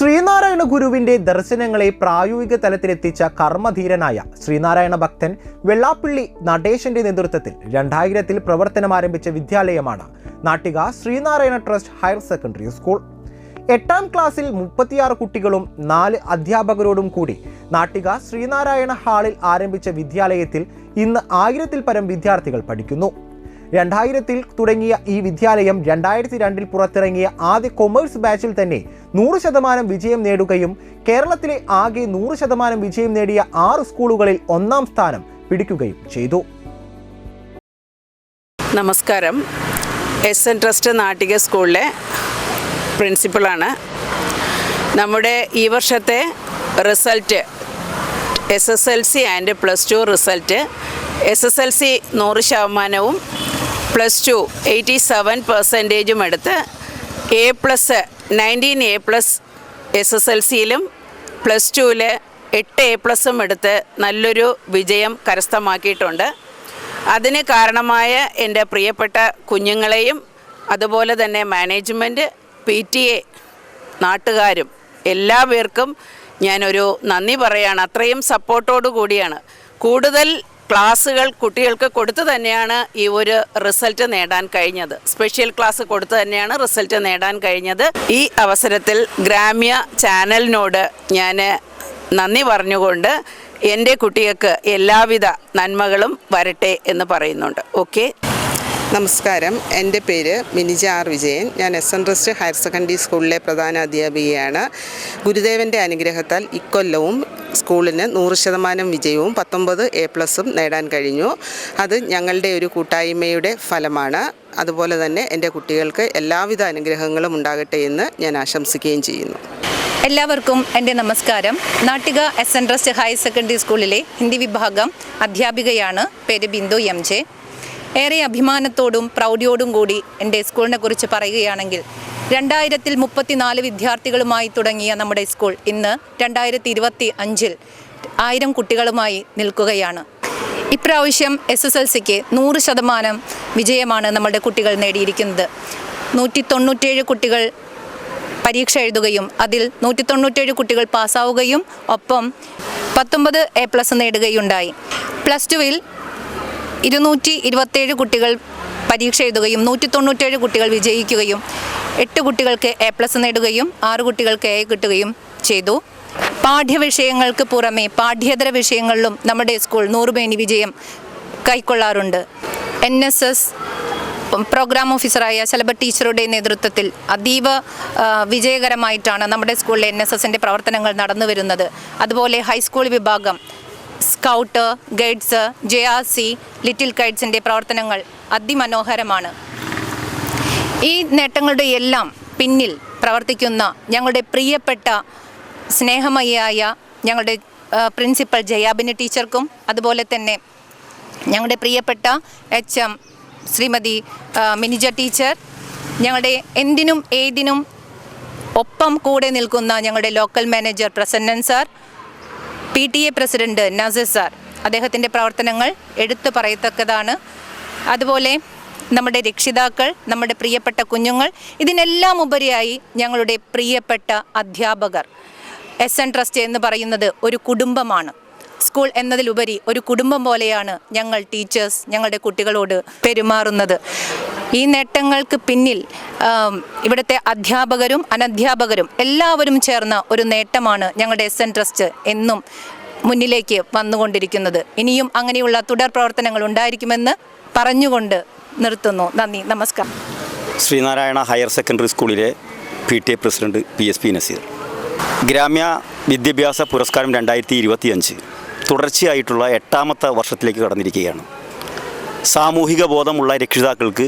ശ്രീനാരായണ ഗുരുവിന്റെ ദർശനങ്ങളെ പ്രായോഗിക തലത്തിലെത്തിച്ച കർമ്മധീരനായ ശ്രീനാരായണ ഭക്തൻ വെള്ളാപ്പള്ളി നടേശന്റെ നേതൃത്വത്തിൽ രണ്ടായിരത്തിൽ പ്രവർത്തനം ആരംഭിച്ച വിദ്യാലയമാണ് Nattika Sreenarayana trust higher secondary school. എട്ടാം ക്ലാസ്സിൽ മുപ്പത്തിയാറ് കുട്ടികളും നാല് അധ്യാപകരോടും കൂടി നാട്ടിക ശ്രീനാരായണ ഹാളിൽ ആരംഭിച്ച വിദ്യാലയത്തിൽ ഇന്ന് ആയിരത്തിൽ പരം വിദ്യാർത്ഥികൾ പഠിക്കുന്നു. രണ്ടായിരത്തിൽ തുടങ്ങിയ ഈ വിദ്യാലയം രണ്ടായിരത്തി രണ്ടിൽ പുറത്തിറങ്ങിയ ആദ്യ കൊമേഴ്സ് ബാച്ചിൽ തന്നെ നൂറ് ശതമാനം വിജയം നേടുകയും കേരളത്തിലെ ആകെ നൂറ് ശതമാനം വിജയം നേടിയ ആറ് സ്കൂളുകളിൽ ഒന്നാം സ്ഥാനം പിടിക്കുകയും ചെയ്തു. നമസ്കാരം. എസ് എൻ ട്രസ്റ്റ് നാട്ടിക സ്കൂളിലെ പ്രിൻസിപ്പളാണ് നമ്മുടെ ഈ വർഷത്തെ result S S L C and plus two result S S L C നൂറ് ശതമാനവും പ്ലസ് ടു എയ്റ്റി സെവൻ പെർസെന്റേജും എടുത്ത് A plus nineteen A plus S S L സിയിലും plus ടുവിൽ എട്ട് എ പ്ലസും എടുത്ത് നല്ലൊരു വിജയം കരസ്ഥമാക്കിയിട്ടുണ്ട്. അതിന് കാരണമായ എന്റെ പ്രിയപ്പെട്ട കുഞ്ഞുങ്ങളെയും അതുപോലെ തന്നെ മാനേജ്മെന്റ് പി ടി എ നാട്ടുകാരും എല്ലാ പേർക്കും ഞാനൊരു നന്ദി പറയാണ്. അത്രയും സപ്പോർട്ടോടു കൂടിയാണ്. കൂടുതൽ ക്ലാസ്സുകൾ കുട്ടികൾക്ക് കൊടുത്തു തന്നെയാണ് ഈ ഒരു റിസൾട്ട് നേടാൻ കഴിഞ്ഞത്. സ്പെഷ്യൽ ക്ലാസ് കൊടുത്തു തന്നെയാണ് റിസൾട്ട് നേടാൻ കഴിഞ്ഞത്. ഈ അവസരത്തിൽ ഗ്രാമ്യ ചാനലിനോട് ഞാൻ നന്ദി പറഞ്ഞുകൊണ്ട് എന്റെ കുട്ടികൾക്ക് എല്ലാവിധ നന്മകളും വരട്ടെ എന്ന് പറയുന്നുണ്ട്. ഓക്കെ? നമസ്കാരം. എന്റെ പേര് മിനിജ ആർ വിജയൻ. ഞാൻ S N trust higher secondary സ്കൂളിലെ പ്രധാന അധ്യാപികയാണ്. ഗുരുദേവന്റെ അനുഗ്രഹത്താൽ ഇക്കൊല്ലവും സ്കൂളിന് നൂറ് ശതമാനം വിജയവും പത്തൊമ്പത് എ പ്ലസും നേടാൻ കഴിഞ്ഞു. അത് ഞങ്ങളുടെ ഒരു കൂട്ടായ്മയുടെ ഫലമാണ്. അതുപോലെ തന്നെ എന്റെ കുട്ടികൾക്ക് എല്ലാവിധ അനുഗ്രഹങ്ങളും ഉണ്ടാകട്ടെ എന്ന് ഞാൻ ആശംസിക്കുകയും ചെയ്യുന്നു. എല്ലാവർക്കും എന്റെ നമസ്കാരം. Nattika S N trust higher secondary സ്കൂളിലെ ഹിന്ദി വിഭാഗം അധ്യാപികയാണ്. പേര് ബിന്ദു എം ജെ. ഏറെ അഭിമാനത്തോടും പ്രൗഢിയോടും കൂടി എന്റെ സ്കൂളിനെ കുറിച്ച് പറയുകയാണെങ്കിൽ രണ്ടായിരത്തിൽ മുപ്പത്തിനാല് വിദ്യാർത്ഥികളുമായി തുടങ്ങിയ നമ്മുടെ സ്കൂൾ ഇന്ന് രണ്ടായിരത്തി ഇരുപത്തി അഞ്ചിൽ ആയിരം കുട്ടികളുമായി നിൽക്കുകയാണ്. ഇപ്രാവശ്യം എസ് എസ് എൽ സിക്ക് നൂറ് ശതമാനം വിജയമാണ് നമ്മുടെ കുട്ടികൾ നേടിയിരിക്കുന്നത്. നൂറ്റി തൊണ്ണൂറ്റേഴ് കുട്ടികൾ പരീക്ഷ എഴുതുകയും അതിൽ നൂറ്റി തൊണ്ണൂറ്റേഴ് കുട്ടികൾ പാസ്സാവുകയും ഒപ്പം പത്തൊമ്പത് എ പ്ലസ് നേടുകയുണ്ടായി. പ്ലസ് ടുവിൽ ഇരുന്നൂറ്റി ഇരുപത്തേഴ് കുട്ടികൾ പരീക്ഷ എഴുതുകയും നൂറ്റി തൊണ്ണൂറ്റേഴ് കുട്ടികൾ വിജയിക്കുകയും എട്ട് കുട്ടികൾക്ക് എ പ്ലസ് നേടുകയും ആറ് കുട്ടികൾക്ക് എ കിട്ടുകയും ചെയ്തു. പാഠ്യവിഷയങ്ങൾക്ക് പുറമെ പാഠ്യേതര വിഷയങ്ങളിലും നമ്മുടെ സ്കൂൾ നൂറുമേനി വിജയം കൈക്കൊള്ളാറുണ്ട്. എൻ എസ് എസ് പ്രോഗ്രാം ഓഫീസറായ ശലഭ ടീച്ചറുടെ നേതൃത്വത്തിൽ അതീവ വിജയകരമായിട്ടാണ് നമ്മുടെ സ്കൂളിലെ എൻ എസ് എസിന്റെ പ്രവർത്തനങ്ങൾ നടന്നു വരുന്നത് അതുപോലെ ഹൈസ്കൂൾ വിഭാഗം scout guides J R C little ഗൈഡ്സിന്റെ പ്രവർത്തനങ്ങൾ അതിമനോഹരമാണ്. ഈ നേട്ടങ്ങളുടെ എല്ലാം പിന്നിൽ പ്രവർത്തിക്കുന്ന ഞങ്ങളുടെ പ്രിയപ്പെട്ട സ്നേഹമയായ ഞങ്ങളുടെ പ്രിൻസിപ്പൽ ജയാബിനി ടീച്ചർക്കും അതുപോലെ തന്നെ ഞങ്ങളുടെ പ്രിയപ്പെട്ട H M Shrimati Minija teacher ഞങ്ങളുടെ എന്തിനും ഏതിനും ഒപ്പം കൂടെ നിൽക്കുന്ന ഞങ്ങളുടെ local manager Prasannan sir P T A president Naseer sir അദ്ദേഹത്തിന്റെ പ്രവർത്തനങ്ങൾ എടുത്തു പറയത്തക്കതാണ്. അതുപോലെ നമ്മുടെ രക്ഷിതാക്കൾ നമ്മുടെ പ്രിയപ്പെട്ട കുഞ്ഞുങ്ങൾ ഇതിനെല്ലാം ഉപരിയായി ഞങ്ങളുടെ പ്രിയപ്പെട്ട അധ്യാപകർ. എസ് എൻ ട്രസ്റ്റ് എന്ന് പറയുന്നത് ഒരു കുടുംബമാണ്. സ്കൂൾ എന്നതിലുപരി ഒരു കുടുംബം പോലെയാണ് ഞങ്ങൾ ടീച്ചേഴ്സ് ഞങ്ങളുടെ കുട്ടികളോട് പെരുമാറുന്നത്. ഈ നേട്ടങ്ങൾക്ക് പിന്നിൽ ഇവിടുത്തെ അധ്യാപകരും അനധ്യാപകരും എല്ലാവരും ചേർന്ന ഒരു നേട്ടമാണ് ഞങ്ങളുടെ എസ് എൻ ട്രസ്റ്റ് എന്നും മുന്നിലേക്ക് വന്നുകൊണ്ടിരിക്കുന്നത്. ഇനിയും അങ്ങനെയുള്ള തുടർ പ്രവർത്തനങ്ങൾ ഉണ്ടായിരിക്കുമെന്ന് പറഞ്ഞുകൊണ്ട് നിർത്തുന്നു. നന്ദി നമസ്കാരം. ശ്രീനാരായണ ഹയർ സെക്കൻഡറി സ്കൂളിലെ P T A president P S P Naseer. ഗ്രാമ്യ വിദ്യാഭ്യാസ പുരസ്കാരം രണ്ടായിരത്തി ഇരുപത്തിയഞ്ച്. തുടർച്ചയായിട്ടുള്ള എട്ടാമത്തെ വർഷത്തിലേക്ക് കടന്നിരിക്കുകയാണ്. സാമൂഹിക ബോധമുള്ള രക്ഷിതാക്കൾക്ക്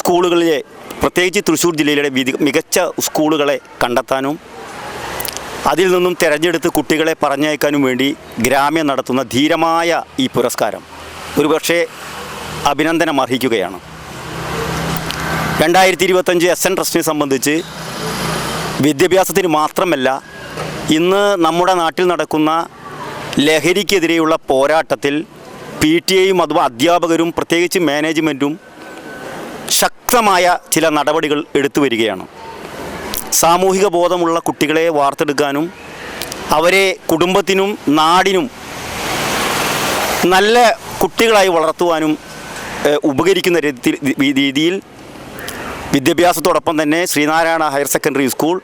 സ്കൂളുകളിലെ പ്രത്യേകിച്ച് തൃശ്ശൂർ ജില്ലയിലെ മികച്ച സ്കൂളുകളെ കണ്ടെത്താനും അതിൽ നിന്നും തിരഞ്ഞെടുത്ത് കുട്ടികളെ പറഞ്ഞയക്കാനും വേണ്ടി ഗ്രാമ്യം നടത്തുന്ന ധീരമായ ഈ പുരസ്കാരം ഒരുപക്ഷെ അഭിനന്ദനം അർഹിക്കുകയാണ്. രണ്ടായിരത്തി ഇരുപത്തഞ്ച് എസ് എൻ ട്രസ്റ്റിനെ സംബന്ധിച്ച് വിദ്യാഭ്യാസത്തിന് മാത്രമല്ല ഇന്ന് നമ്മുടെ നാട്ടിൽ നടക്കുന്ന ലഹരിക്കെതിരെയുള്ള പോരാട്ടത്തിൽ പി ടി എയും അഥവാ അധ്യാപകരും പ്രത്യേകിച്ച് മാനേജ്മെന്റും ശക്തമായ ചില നടപടികൾ എടുത്തു വരികയാണ്. സാമൂഹിക ബോധമുള്ള കുട്ടികളെ വാർത്തെടുക്കാനും അവരെ കുടുംബത്തിനും നാടിനും നല്ല കുട്ടികളായി വളർത്തുവാനും ഉപകരിക്കുന്ന രീതി- രീതിയിൽ വിദ്യാഭ്യാസത്തോടൊപ്പം തന്നെ ശ്രീനാരായണ ഹയർ സെക്കൻഡറി സ്കൂൾ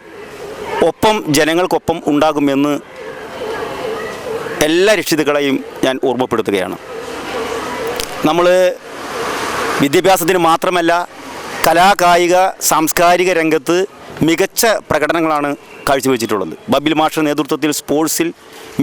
ഒപ്പം ജനങ്ങൾക്കൊപ്പം ഉണ്ടാകുമെന്ന് എല്ലാ രക്ഷിതാക്കളെയും ഞാൻ ഓർമ്മപ്പെടുത്തുകയാണ്. നമ്മൾ വിദ്യാഭ്യാസത്തിന് മാത്രമല്ല കലാകായിക സാംസ്കാരിക രംഗത്ത് മികച്ച പ്രകടനങ്ങളാണ് കാഴ്ചവെച്ചിട്ടുള്ളത്. ബബിൽ മാഷ നേതൃത്വത്തിൽ സ്പോർട്സിൽ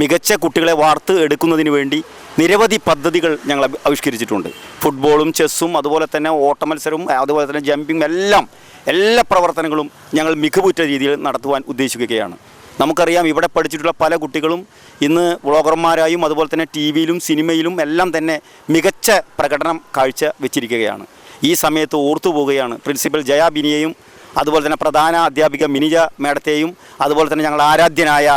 മികച്ച കുട്ടികളെ വാർത്ത് എടുക്കുന്നതിന് വേണ്ടി നിരവധി പദ്ധതികൾ ഞങ്ങൾ ആവിഷ്കരിച്ചിട്ടുണ്ട്. ഫുട്ബോളും ചെസ്സും അതുപോലെ തന്നെ ഓട്ടമത്സരവും അതുപോലെ തന്നെ ജമ്പിങ്ങും എല്ലാം എല്ലാ പ്രവർത്തനങ്ങളും ഞങ്ങൾ മികവുറ്റ രീതിയിൽ നടത്തുവാൻ ഉദ്ദേശിക്കുകയാണ്. നമുക്കറിയാം ഇവിടെ പഠിച്ചിട്ടുള്ള പല കുട്ടികളും ഇന്ന് വ്ളോഗർമാരായും അതുപോലെ തന്നെ ടി വിയിലും സിനിമയിലും എല്ലാം തന്നെ മികച്ച പ്രകടനം കാഴ്ച വെച്ചിരിക്കുകയാണ്. ഈ സമയത്ത് ഓർത്തു പോവുകയാണ്. പ്രിൻസിപ്പൽ ജയാ ബിനിയെയും അതുപോലെ തന്നെ പ്രധാന അധ്യാപിക മിനിജ മേഡത്തെയും അതുപോലെ തന്നെ ഞങ്ങൾ ആരാധ്യനായ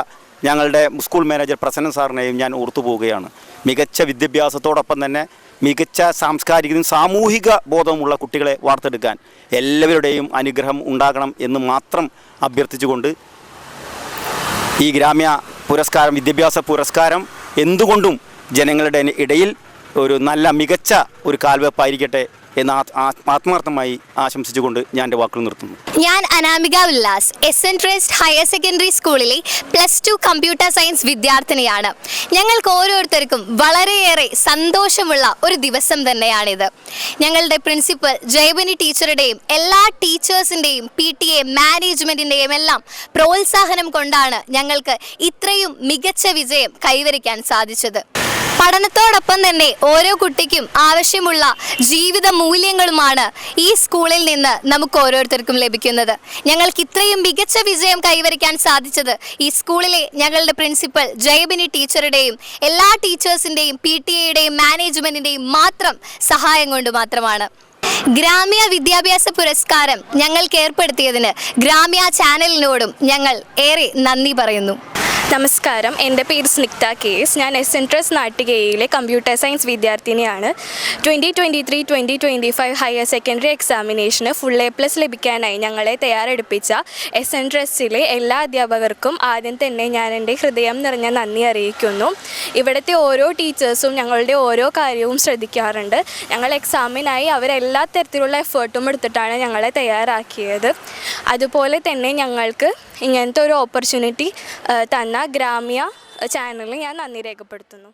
ഞങ്ങളുടെ സ്കൂൾ മാനേജർ പ്രസന്ന സാറിനെയും ഞാൻ ഓർത്തു പോവുകയാണ്. മികച്ച വിദ്യാഭ്യാസത്തോടൊപ്പം തന്നെ മികച്ച സാംസ്കാരികവും സാമൂഹിക ബോധവുമുള്ള കുട്ടികളെ വാർത്തെടുക്കാൻ എല്ലാവരുടെയും അനുഗ്രഹം ഉണ്ടാകണം എന്ന് മാത്രം അഭ്യർത്ഥിച്ചുകൊണ്ട് ഈ ഗ്രാമ്യ പുരസ്കാരം വിദ്യാഭ്യാസ പുരസ്കാരം എന്തുകൊണ്ടും ജനങ്ങളുടെ ഇടയിൽ ഒരു നല്ല മികച്ച ഒരു കാൽവെപ്പായിരിക്കട്ടെ എന്ന് ആത്മാർത്ഥമായി ആശംസിച്ചുകൊണ്ട് ഞാൻ എന്റെ വാക്കുകൾ നിർത്തുന്നു. ഞാൻ Anamika Ullas S N trust higher secondary സ്കൂളിലെ പ്ലസ് ടു കമ്പ്യൂട്ടർ സയൻസ് വിദ്യാർത്ഥിനിയാണ്. ഞങ്ങൾക്ക് ഓരോരുത്തർക്കും വളരെയേറെ സന്തോഷമുള്ള ഒരു ദിവസം തന്നെയാണിത്. ഞങ്ങളുടെ പ്രിൻസിപ്പൽ ജയബനി ടീച്ചറുടെയും എല്ലാ ടീച്ചേഴ്സിന്റെയും പി ടി എ മാനേജ്മെന്റിന്റെയും എല്ലാം പ്രോത്സാഹനം കൊണ്ടാണ് ഞങ്ങൾക്ക് ഇത്രയും മികച്ച വിജയം കൈവരിക്കാൻ സാധിച്ചത്. പഠനത്തോടൊപ്പം തന്നെ ഓരോ കുട്ടിക്കും ആവശ്യമുള്ള ജീവിത മൂല്യങ്ങളുമാണ് ഈ സ്കൂളിൽ നിന്ന് നമുക്ക് ഓരോരുത്തർക്കും ലഭിക്കുന്നത്. ഞങ്ങൾക്ക് ഇത്രയും മികച്ച വിജയം കൈവരിക്കാൻ സാധിച്ചത് ഈ സ്കൂളിലെ ഞങ്ങളുടെ പ്രിൻസിപ്പൽ ജയബിനി ടീച്ചറുടെയും എല്ലാ ടീച്ചേഴ്സിന്റെയും പി ടി എയുടെയും മാത്രം സഹായം കൊണ്ട് മാത്രമാണ്. ഗ്രാമ്യ വിദ്യാഭ്യാസ പുരസ്കാരം ഞങ്ങൾക്ക് ഏർപ്പെടുത്തിയതിന് ഗ്രാമ്യ ചാനലിനോടും ഞങ്ങൾ ഏറെ നന്ദി പറയുന്നു. നമസ്കാരം. എന്റെ പേര് സ്നിഗ്ധ കേസ്. ഞാൻ എസ് എൻട്രസ് നാട്ടികയിലെ കമ്പ്യൂട്ടർ സയൻസ് വിദ്യാർത്ഥിനിയാണ്. Twenty twenty three twenty twenty five higher secondary എക്സാമിനേഷന് full A plus ലഭിക്കാനായി ഞങ്ങളെ തയ്യാറെടുപ്പിച്ച എസ് എൻട്രസിലെ എല്ലാ അധ്യാപകർക്കും ആദ്യം തന്നെ ഞാൻ എന്റെ ഹൃദയം നിറഞ്ഞ നന്ദി അറിയിക്കുന്നു. ഇവിടുത്തെ ഓരോ ടീച്ചേഴ്സും ഞങ്ങളുടെ ഓരോ കാര്യവും ശ്രദ്ധിക്കാറുണ്ട്. ഞങ്ങൾ എക്സാമിനായി അവരെല്ലാ തരത്തിലുള്ള എഫേർട്ടും എടുത്തിട്ടാണ് ഞങ്ങളെ തയ്യാറാക്കിയത്. അതുപോലെ തന്നെ ഞങ്ങൾക്ക് ഇങ്ങനത്തെ ഒരു ഓപ്പർച്യൂണിറ്റി തന്ന ഗ്രാമ്യ ചാനലിന് ഞാൻ നന്ദി രേഖപ്പെടുത്തുന്നു.